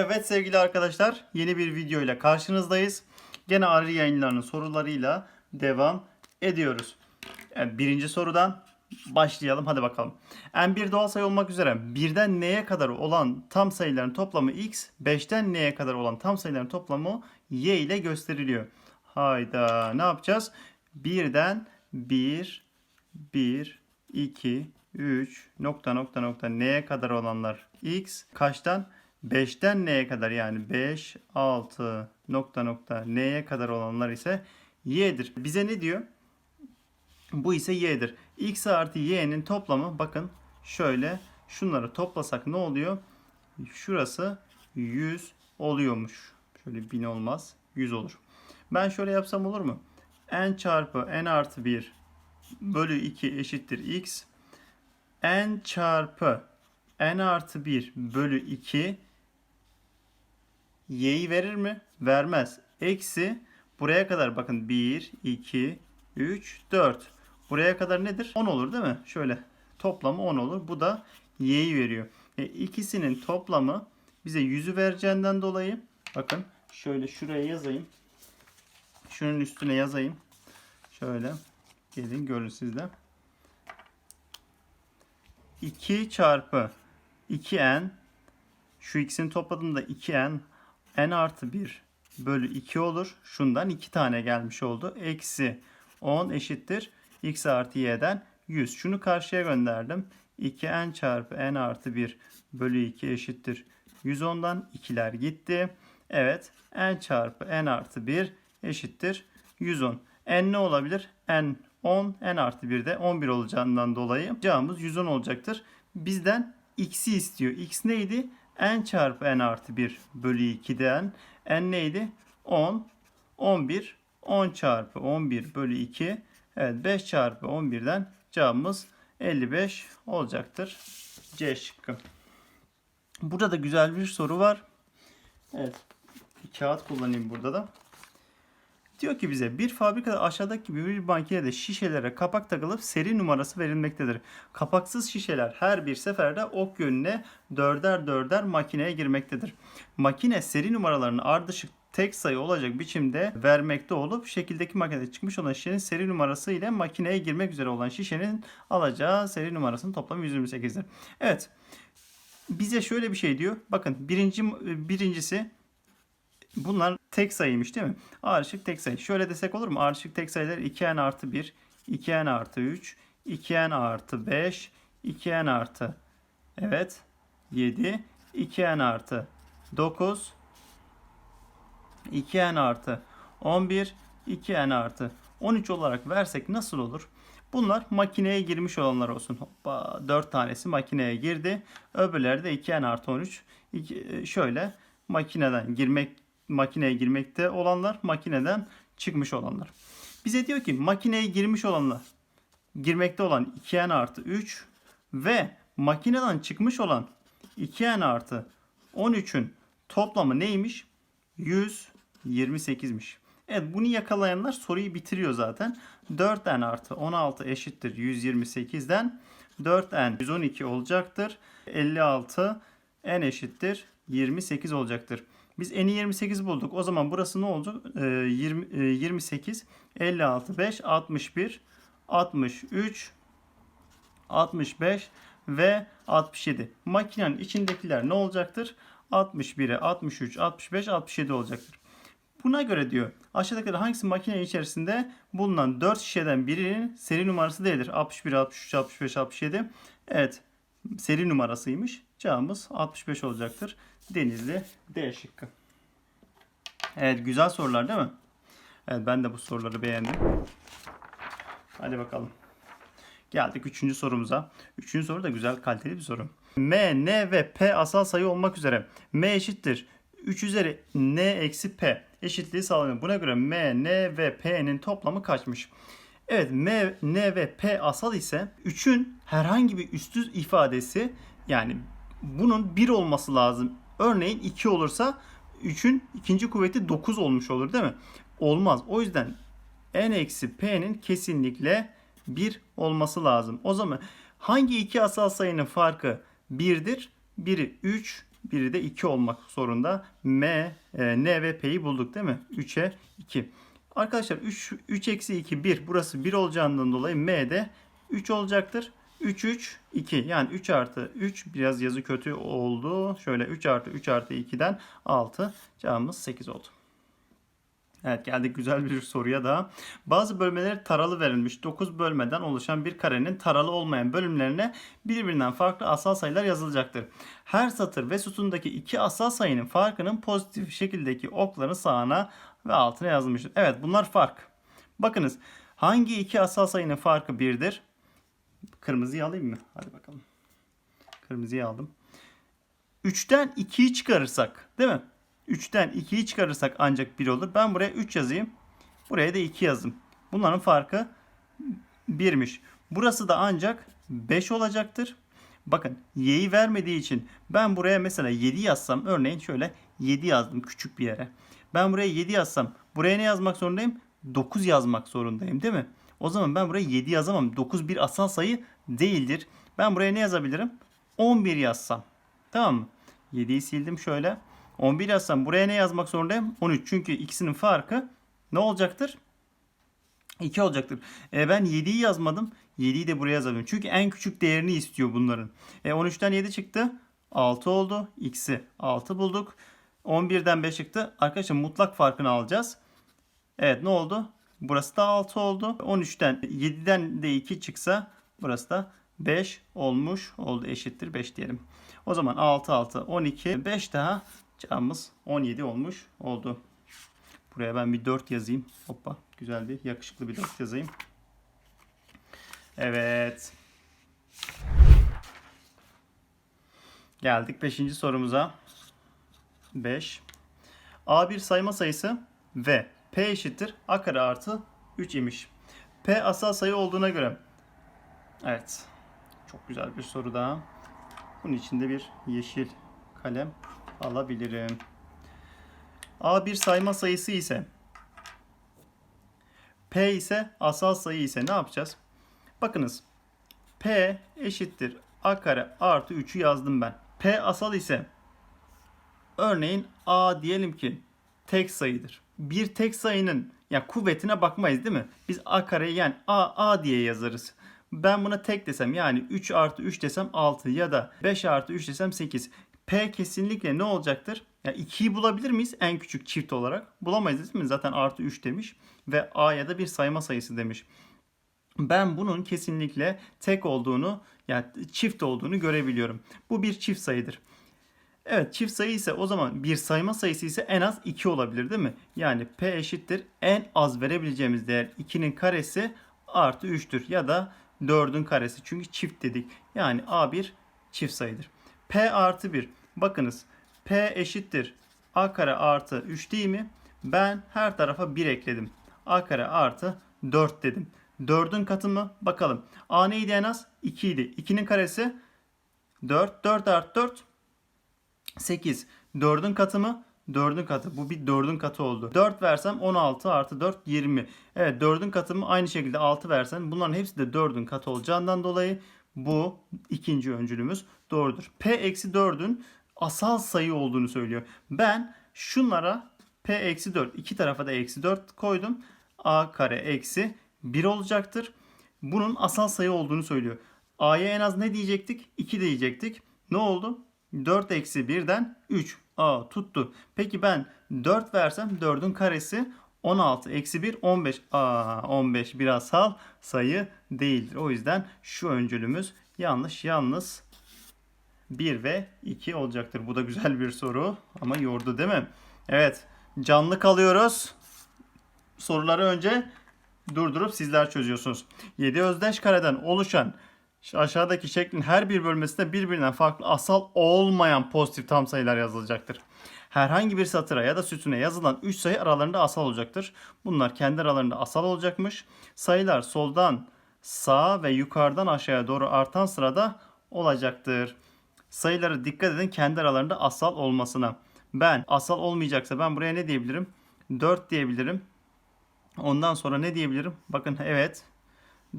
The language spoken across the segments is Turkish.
Evet sevgili arkadaşlar yeni bir video ile karşınızdayız. Gene Arı yayınlarının sorularıyla devam ediyoruz. Evet, birinci sorudan başlayalım hadi bakalım. n1 doğal sayı olmak üzere birden n'ye kadar olan tam sayıların toplamı x, 5'ten n'ye kadar olan tam sayıların toplamı y ile gösteriliyor. Hayda ne yapacağız? Birden 1, 1, 2, 3 nokta nokta nokta n'ye kadar olanlar x kaçtan? 5'ten n'ye kadar yani 5, 6 nokta nokta n'ye kadar olanlar ise y'dir. Bize ne diyor? Bu ise y'dir. x artı y'nin toplamı bakın şöyle şunları toplasak ne oluyor? Şurası 100 oluyormuş. Şöyle 1000 olmaz 100 olur. Ben şöyle yapsam olur mu? n çarpı n artı 1 bölü 2 eşittir x. n çarpı n artı 1 bölü 2 y'yi verir mi? Vermez. Eksi buraya kadar bakın 1, 2, 3, 4. Buraya kadar nedir? 10 olur değil mi? Şöyle toplamı 10 olur. Bu da y'yi veriyor. E, ikisinin toplamı bize 100'ü vereceğinden dolayı bakın şöyle şuraya yazayım. Şunun üstüne yazayım. Şöyle gelin görün siz de. 2 çarpı 2n şu ikisini topladığımda 2n n artı 1 bölü 2 olur. Şundan 2 tane gelmiş oldu. Eksi 10 eşittir. x artı y'den 100. Şunu karşıya gönderdim. 2n çarpı n artı 1 bölü 2 eşittir. 110'dan 2'ler gitti. Evet n çarpı n artı 1 eşittir. 110. n ne olabilir? n 10, n artı 1 de 11 olacağından dolayı cevabımız 110 olacaktır. Bizden x'i istiyor. x neydi? N çarpı n artı 1 bölü 2'den n neydi? 10, 11, 10 çarpı 11 bölü 2. Evet 5 çarpı 11'den cevabımız 55 olacaktır. C şıkkı. Burada da güzel bir soru var. Evet. Bir kağıt kullanayım burada da. Diyor ki bize bir fabrikada aşağıdaki gibi bir makinede şişelere kapak takılıp seri numarası verilmektedir. Kapaksız şişeler her bir seferde ok yönüne dörder dörder makineye girmektedir. Makine seri numaralarını ardışık tek sayı olacak biçimde vermekte olup şekildeki makinede çıkmış olan şişenin seri numarası ile makineye girmek üzere olan şişenin alacağı seri numarasının toplamı 128'dir. Evet. Bize şöyle bir şey diyor. Bakın birinci birincisi Bunlar tek sayıymış değil mi? Ardışık tek sayı. Şöyle desek olur mu? Ardışık tek sayılar 2n artı 1, 2n artı 3, 2n artı 5, 2n artı evet 7, 2n artı 9, 2n artı 11, 2n artı 13 olarak versek nasıl olur? Bunlar makineye girmiş olanlar olsun. Hoppa 4 tanesi makineye girdi. Öbürleri de 2n artı 13. İki, şöyle makineden girmek makineye girmekte olanlar, makineden çıkmış olanlar. Bize diyor ki makineye girmiş olanlar, girmekte olan 2n artı 3 ve makineden çıkmış olan 2n artı 13'ün toplamı neymiş? 128'miş. Evet bunu yakalayanlar soruyu bitiriyor zaten. 4n artı 16 eşittir 128'den 4n 112 olacaktır. 56 n eşittir 28 olacaktır. Biz n'i 28 bulduk. O zaman burası ne oldu? Ee, 20, e, 28, 56, 5, 61, 63, 65 ve 67. Makinenin içindekiler ne olacaktır? 61'e 63, 65, 67 olacaktır. Buna göre diyor aşağıdakiler hangisi makinenin içerisinde bulunan 4 şişeden birinin seri numarası değildir? 61, 63, 65, 67. Evet seri numarasıymış. Cevabımız 65 olacaktır. Denizli D şıkkı. Evet güzel sorular değil mi? Evet ben de bu soruları beğendim. Hadi bakalım. Geldik üçüncü sorumuza. Üçüncü soru da güzel kaliteli bir soru. M, N ve P asal sayı olmak üzere M eşittir 3 üzeri N eksi P eşitliği sağlanıyor. Buna göre M, N ve P'nin toplamı kaçmış? Evet M, N ve P asal ise 3'ün herhangi bir üstü ifadesi yani bunun 1 olması lazım. Örneğin 2 olursa 3'ün ikinci kuvveti 9 olmuş olur değil mi? Olmaz. O yüzden n eksi p'nin kesinlikle 1 olması lazım. O zaman hangi iki asal sayının farkı 1'dir? Biri 3, biri de 2 olmak zorunda. M, e, N ve P'yi bulduk değil mi? 3'e 2. Arkadaşlar 3, 3 eksi 2 1. Burası 1 olacağından dolayı M de 3 olacaktır. 3 3 2 yani 3 artı 3 biraz yazı kötü oldu. Şöyle 3 artı 3 artı 2'den 6 cevabımız 8 oldu. Evet geldik güzel bir soruya daha. Bazı bölmeleri taralı verilmiş 9 bölmeden oluşan bir karenin taralı olmayan bölümlerine birbirinden farklı asal sayılar yazılacaktır. Her satır ve sütundaki iki asal sayının farkının pozitif şekildeki okların sağına ve altına yazılmıştır. Evet bunlar fark. Bakınız hangi iki asal sayının farkı 1'dir? Kırmızıyı alayım mı? Hadi bakalım. Kırmızıyı aldım. 3'ten 2'yi çıkarırsak değil mi? 3'ten 2'yi çıkarırsak ancak 1 olur. Ben buraya 3 yazayım. Buraya da 2 yazdım. Bunların farkı 1'miş. Burası da ancak 5 olacaktır. Bakın y'yi vermediği için ben buraya mesela 7 yazsam örneğin şöyle 7 yazdım küçük bir yere. Ben buraya 7 yazsam buraya ne yazmak zorundayım? 9 yazmak zorundayım değil mi? O zaman ben buraya 7 yazamam. 9 bir asal sayı değildir. Ben buraya ne yazabilirim? 11 yazsam. Tamam mı? 7'yi sildim şöyle. 11 yazsam buraya ne yazmak zorundayım? 13. Çünkü ikisinin farkı ne olacaktır? 2 olacaktır. E ben 7'yi yazmadım. 7'yi de buraya yazabilirim. Çünkü en küçük değerini istiyor bunların. E 13'ten 7 çıktı. 6 oldu. X'i 6 bulduk. 11'den 5 çıktı. Arkadaşlar mutlak farkını alacağız. Evet ne oldu? Burası da 6 oldu. 13'ten 7'den de 2 çıksa burası da 5 olmuş oldu. Eşittir 5 diyelim. O zaman 6 6 12 5 daha cevabımız 17 olmuş oldu. Buraya ben bir 4 yazayım. Hoppa güzel bir yakışıklı bir 4 yazayım. Evet. Geldik 5. sorumuza. 5. A bir sayma sayısı ve P eşittir A kare artı 3 imiş. P asal sayı olduğuna göre. Evet. Çok güzel bir soru daha. Bunun içinde bir yeşil kalem alabilirim. A bir sayma sayısı ise P ise asal sayı ise ne yapacağız? Bakınız. P eşittir A kare artı 3'ü yazdım ben. P asal ise örneğin A diyelim ki tek sayıdır. Bir tek sayının ya kuvvetine bakmayız değil mi? Biz A kareyi yani A A diye yazarız. Ben buna tek desem yani 3 artı 3 desem 6 ya da 5 artı 3 desem 8. P kesinlikle ne olacaktır? Ya 2'yi bulabilir miyiz en küçük çift olarak? Bulamayız değil mi? Zaten artı 3 demiş ve A ya da bir sayma sayısı demiş. Ben bunun kesinlikle tek olduğunu yani çift olduğunu görebiliyorum. Bu bir çift sayıdır. Evet çift sayı ise o zaman bir sayma sayısı ise en az 2 olabilir değil mi? Yani P eşittir en az verebileceğimiz değer 2'nin karesi artı 3'tür ya da 4'ün karesi. Çünkü çift dedik. Yani A bir çift sayıdır. P artı 1. Bakınız P eşittir A kare artı 3 değil mi? Ben her tarafa 1 ekledim. A kare artı 4 dedim. 4'ün katı mı? Bakalım. A neydi en az? 2 idi. 2'nin karesi 4. 4 artı 4 8. 4'ün katı mı? 4'ün katı. Bu bir 4'ün katı oldu. 4 versem 16 artı 4 20. Evet 4'ün katı mı? Aynı şekilde 6 versen bunların hepsi de 4'ün katı olacağından dolayı bu ikinci öncülümüz doğrudur. P eksi 4'ün asal sayı olduğunu söylüyor. Ben şunlara P eksi 4 iki tarafa da eksi 4 koydum. A kare eksi 1 olacaktır. Bunun asal sayı olduğunu söylüyor. A'ya en az ne diyecektik? 2 diyecektik. Ne oldu? 4 eksi 1'den 3. Aa tuttu. Peki ben 4 versem 4'ün karesi 16 eksi 1 15. Aa 15 bir asal sayı değildir. O yüzden şu öncülümüz yanlış. Yalnız 1 ve 2 olacaktır. Bu da güzel bir soru ama yordu değil mi? Evet canlı kalıyoruz. Soruları önce durdurup sizler çözüyorsunuz. 7 özdeş kareden oluşan şu aşağıdaki şeklin her bir bölmesinde birbirinden farklı asal olmayan pozitif tam sayılar yazılacaktır. Herhangi bir satıra ya da sütuna yazılan 3 sayı aralarında asal olacaktır. Bunlar kendi aralarında asal olacakmış. Sayılar soldan sağa ve yukarıdan aşağıya doğru artan sırada olacaktır. Sayıları dikkat edin kendi aralarında asal olmasına. Ben asal olmayacaksa ben buraya ne diyebilirim? 4 diyebilirim. Ondan sonra ne diyebilirim? Bakın evet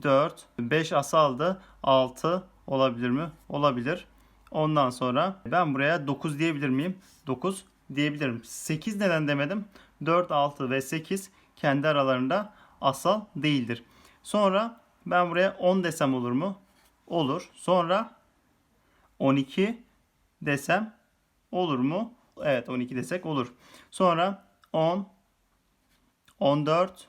4, 5 asaldı. 6 olabilir mi? Olabilir. Ondan sonra ben buraya 9 diyebilir miyim? 9 diyebilirim. 8 neden demedim? 4, 6 ve 8 kendi aralarında asal değildir. Sonra ben buraya 10 desem olur mu? Olur. Sonra 12 desem olur mu? Evet 12 desek olur. Sonra 10, 14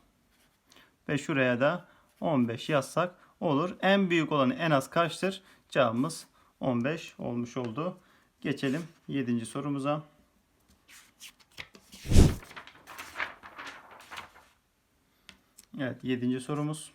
ve şuraya da 15 yazsak olur. En büyük olanı en az kaçtır? Cevabımız 15 olmuş oldu. Geçelim 7. sorumuza. Evet 7. sorumuz.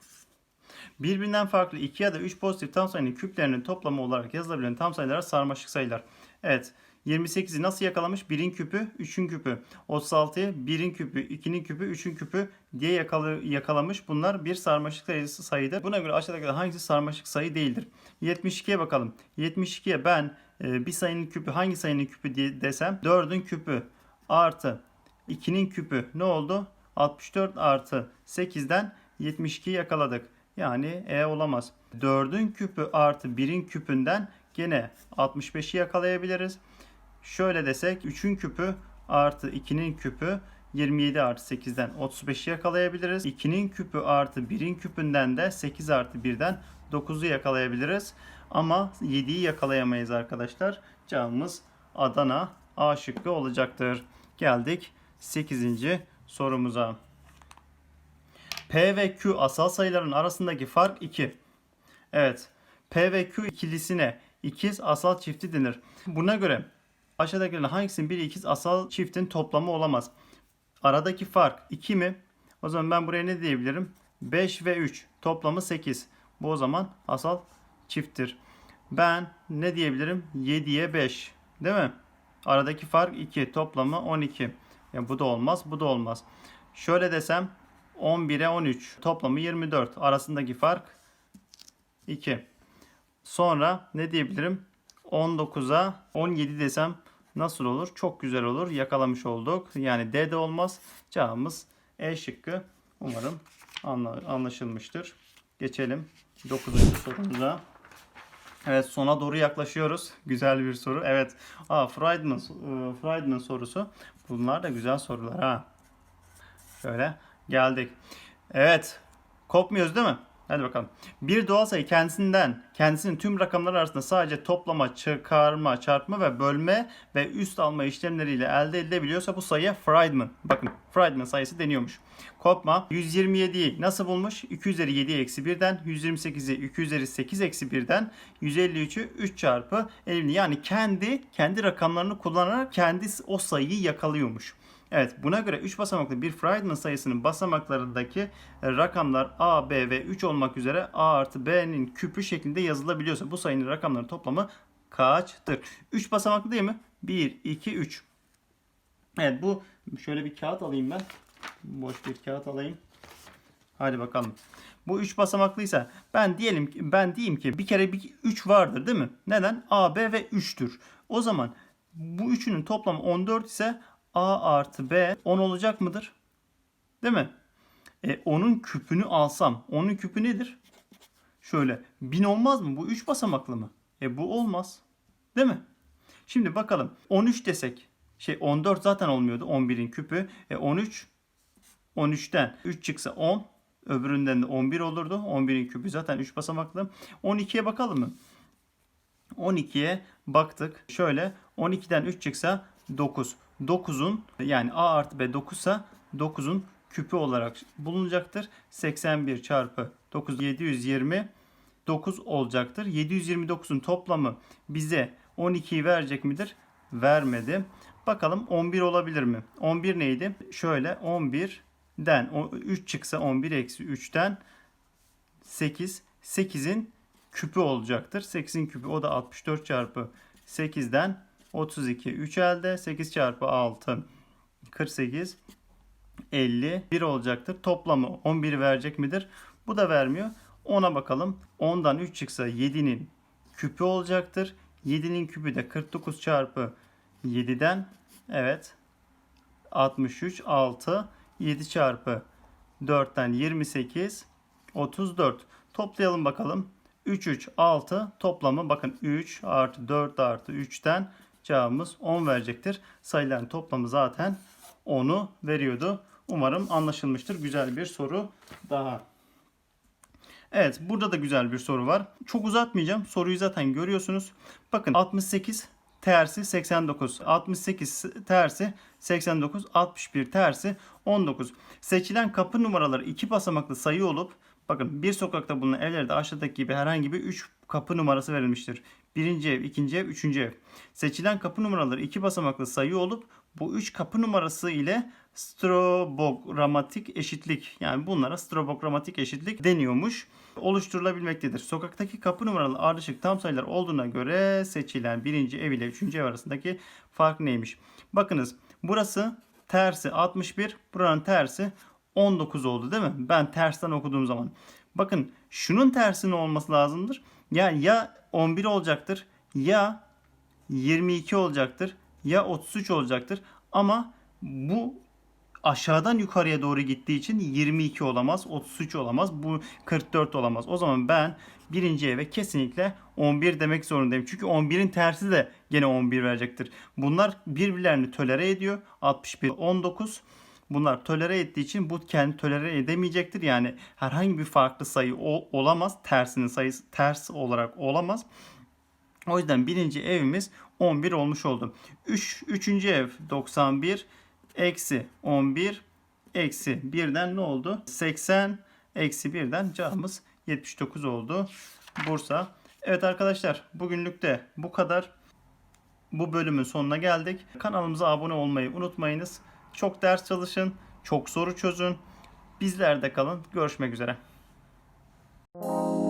Birbirinden farklı 2 ya da 3 pozitif tam sayının küplerinin toplamı olarak yazılabilen tam sayılara sarmaşık sayılar. Evet 28'i nasıl yakalamış? 1'in küpü, 3'ün küpü. 36'yı 1'in küpü, 2'nin küpü, 3'ün küpü diye yakalı, yakalamış. Bunlar bir sarmaşık sayısı sayıdır. Buna göre aşağıdaki hangisi sarmaşık sayı değildir? 72'ye bakalım. 72'ye ben e, bir sayının küpü hangi sayının küpü diye desem 4'ün küpü artı 2'nin küpü ne oldu? 64 artı 8'den 72 yakaladık. Yani E olamaz. 4'ün küpü artı 1'in küpünden gene 65'i yakalayabiliriz. Şöyle desek 3'ün küpü artı 2'nin küpü 27 artı 8'den 35'i yakalayabiliriz. 2'nin küpü artı 1'in küpünden de 8 artı 1'den 9'u yakalayabiliriz. Ama 7'yi yakalayamayız arkadaşlar. Cevabımız Adana A şıkkı olacaktır. Geldik 8. sorumuza. P ve Q asal sayıların arasındaki fark 2. Evet. P ve Q ikilisine ikiz asal çifti denir. Buna göre aşağıdakilerden hangisinin bir ikiz asal çiftin toplamı olamaz? Aradaki fark 2 mi? O zaman ben buraya ne diyebilirim? 5 ve 3 toplamı 8. Bu o zaman asal çifttir. Ben ne diyebilirim? 7'ye 5. Değil mi? Aradaki fark 2. Toplamı 12. Yani bu da olmaz, bu da olmaz. Şöyle desem 11'e 13. Toplamı 24. Arasındaki fark 2. Sonra ne diyebilirim? 19'a 17 desem nasıl olur? Çok güzel olur. Yakalamış olduk. Yani D de olmaz. Cevabımız E şıkkı. Umarım anlaşılmıştır. Geçelim 9. sorumuza. Evet sona doğru yaklaşıyoruz. Güzel bir soru. Evet. Aa, Friedman, Friedman sorusu. Bunlar da güzel sorular ha. Şöyle geldik. Evet. Kopmuyoruz değil mi? Hadi bakalım. Bir doğal sayı kendisinden, kendisinin tüm rakamlar arasında sadece toplama, çıkarma, çarpma ve bölme ve üst alma işlemleriyle elde edilebiliyorsa bu sayıya Friedman. Bakın Friedman sayısı deniyormuş. Kopma 127'yi nasıl bulmuş? 2 üzeri 7 eksi 1'den 128'i 2 üzeri 8 eksi 1'den 153'ü 3 çarpı 50. Yani kendi kendi rakamlarını kullanarak kendi o sayıyı yakalıyormuş. Evet buna göre 3 basamaklı bir Friedman sayısının basamaklarındaki e, rakamlar A, B ve 3 olmak üzere A artı B'nin küpü şeklinde yazılabiliyorsa bu sayının rakamların toplamı kaçtır? 3 basamaklı değil mi? 1, 2, 3. Evet bu şöyle bir kağıt alayım ben. Boş bir kağıt alayım. Hadi bakalım. Bu 3 basamaklıysa ben diyelim ki ben diyeyim ki bir kere bir 3 vardır değil mi? Neden? A, B ve 3'tür. O zaman bu üçünün toplamı 14 ise A artı B 10 olacak mıdır? Değil mi? E, onun küpünü alsam. Onun küpü nedir? Şöyle 1000 olmaz mı? Bu 3 basamaklı mı? E bu olmaz. Değil mi? Şimdi bakalım 13 desek. Şey 14 zaten olmuyordu 11'in küpü. E 13 13'ten 3 çıksa 10. Öbüründen de 11 olurdu. 11'in küpü zaten 3 basamaklı. 12'ye bakalım mı? 12'ye baktık. Şöyle 12'den 3 çıksa 9. 9'un yani A artı B 9 ise 9'un küpü olarak bulunacaktır. 81 çarpı 9 720 9 olacaktır. 729'un toplamı bize 12'yi verecek midir? Vermedi. Bakalım 11 olabilir mi? 11 neydi? Şöyle 11'den 3 çıksa 11 eksi 3'ten 8. 8'in küpü olacaktır. 8'in küpü o da 64 çarpı 8'den 32 3 elde 8 çarpı 6 48 50 1 olacaktır. Toplamı 11 verecek midir? Bu da vermiyor. 10'a bakalım. 10'dan 3 çıksa 7'nin küpü olacaktır. 7'nin küpü de 49 çarpı 7'den evet 63 6 7 çarpı 4'ten 28 34 toplayalım bakalım. 3 3 6 toplamı bakın 3 artı 4 artı 3'ten cevabımız 10 verecektir. Sayıların toplamı zaten 10'u veriyordu. Umarım anlaşılmıştır. Güzel bir soru daha. Evet burada da güzel bir soru var. Çok uzatmayacağım. Soruyu zaten görüyorsunuz. Bakın 68 tersi 89. 68 tersi 89. 61 tersi 19. Seçilen kapı numaraları iki basamaklı sayı olup bakın bir sokakta bulunan evlerde aşağıdaki gibi herhangi bir 3 kapı numarası verilmiştir. Birinci ev, ikinci ev, üçüncü ev. Seçilen kapı numaraları iki basamaklı sayı olup bu üç kapı numarası ile strobogramatik eşitlik yani bunlara strobogramatik eşitlik deniyormuş. Oluşturulabilmektedir. Sokaktaki kapı numaralı ardışık tam sayılar olduğuna göre seçilen birinci ev ile üçüncü ev arasındaki fark neymiş? Bakınız burası tersi 61 buranın tersi 19 oldu değil mi? Ben tersten okuduğum zaman. Bakın şunun tersinin olması lazımdır. Ya ya 11 olacaktır ya 22 olacaktır ya 33 olacaktır. Ama bu aşağıdan yukarıya doğru gittiği için 22 olamaz, 33 olamaz, bu 44 olamaz. O zaman ben birinci eve kesinlikle 11 demek zorundayım. Çünkü 11'in tersi de gene 11 verecektir. Bunlar birbirlerini tolere ediyor. 61, 19. Bunlar tolere ettiği için bu kendi tolere edemeyecektir. Yani herhangi bir farklı sayı olamaz. Tersinin sayısı ters olarak olamaz. O yüzden birinci evimiz 11 olmuş oldu. 3, üçüncü ev 91 eksi 11 eksi 1'den ne oldu? 80 eksi 1'den cevabımız 79 oldu. Bursa. Evet arkadaşlar bugünlük de bu kadar. Bu bölümün sonuna geldik. Kanalımıza abone olmayı unutmayınız. Çok ders çalışın, çok soru çözün. Bizlerde kalın. Görüşmek üzere. Müzik